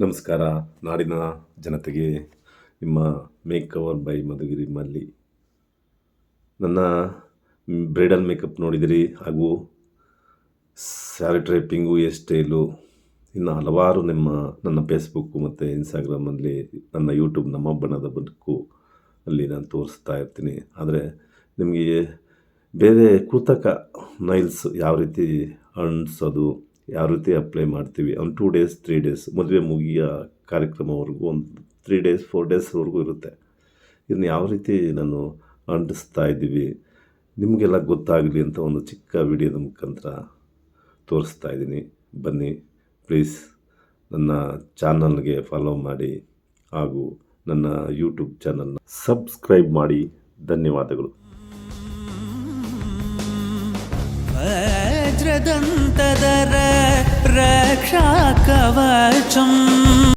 ನಮಸ್ಕಾರ. ನಾಡಿನ ಜನತೆಗೆ ನಿಮ್ಮ ಮೇಕ್ ಕವರ್ ಬೈ ಮಧುಗಿರಿ ಮಲ್ಲಿ. ನನ್ನ ಬ್ರೈಡಲ್ ಮೇಕಪ್ ನೋಡಿದಿರಿ ಹಾಗೂ ಸ್ಯಾರಿ ಟ್ರೈಪಿಂಗು ಹೇರ್ ಸ್ಟೈಲು. ಇನ್ನು ಹಲವಾರು ನಿಮ್ಮ, ನನ್ನ ಫೇಸ್ಬುಕ್ಕು ಮತ್ತು ಇನ್ಸ್ಟಾಗ್ರಾಮಲ್ಲಿ ನನ್ನ ಯೂಟ್ಯೂಬ್ ನಮ್ಮ ಬಣ್ಣದ ಬದುಕು ಅಲ್ಲಿ ನಾನು ತೋರಿಸ್ತಾ ಇರ್ತೀನಿ. ಆದರೆ ನಿಮಗೆ ಬೇರೆ ಕೃತಕ ನೈಲ್ಸ್ ಯಾವ ರೀತಿ ಅಂಟಿಸೋದು ಯಾವ ರೀತಿ ಅಪ್ಲೈ ಮಾಡ್ತೀವಿ? ಒಂದು ಟೂ ಡೇಸ್ ತ್ರೀ ಡೇಸ್ ಮದುವೆ ಮುಗಿಯ ಕಾರ್ಯಕ್ರಮವರೆಗೂ ಒಂದು ತ್ರೀ ಡೇಸ್ ಫೋರ್ ಡೇಸ್ವರೆಗೂ ಇರುತ್ತೆ. ಇದನ್ನು ಯಾವ ರೀತಿ ನಾನು ಅಂಟಿಸ್ತಾ ಇದ್ದೀವಿ? ನಿಮಗೆಲ್ಲ ಗೊತ್ತಾಗಲಿ ಅಂತ ಒಂದು ಚಿಕ್ಕ ವಿಡಿಯೋದ ಮುಖಾಂತರ ತೋರಿಸ್ತಾ ಇದ್ದೀನಿ. ಬನ್ನಿ ಪ್ಲೀಸ್ ನನ್ನ ಚಾನಲ್ಗೆ ಫಾಲೋ ಮಾಡಿ ಹಾಗೂ ನನ್ನ ಯೂಟ್ಯೂಬ್ ಚಾನಲ್ನ ಸಬ್ಸ್ಕ್ರೈಬ್ ಮಾಡಿ. ಧನ್ಯವಾದಗಳು. ವಜ್ರದಂತದರ ஷாக்கவச்சம்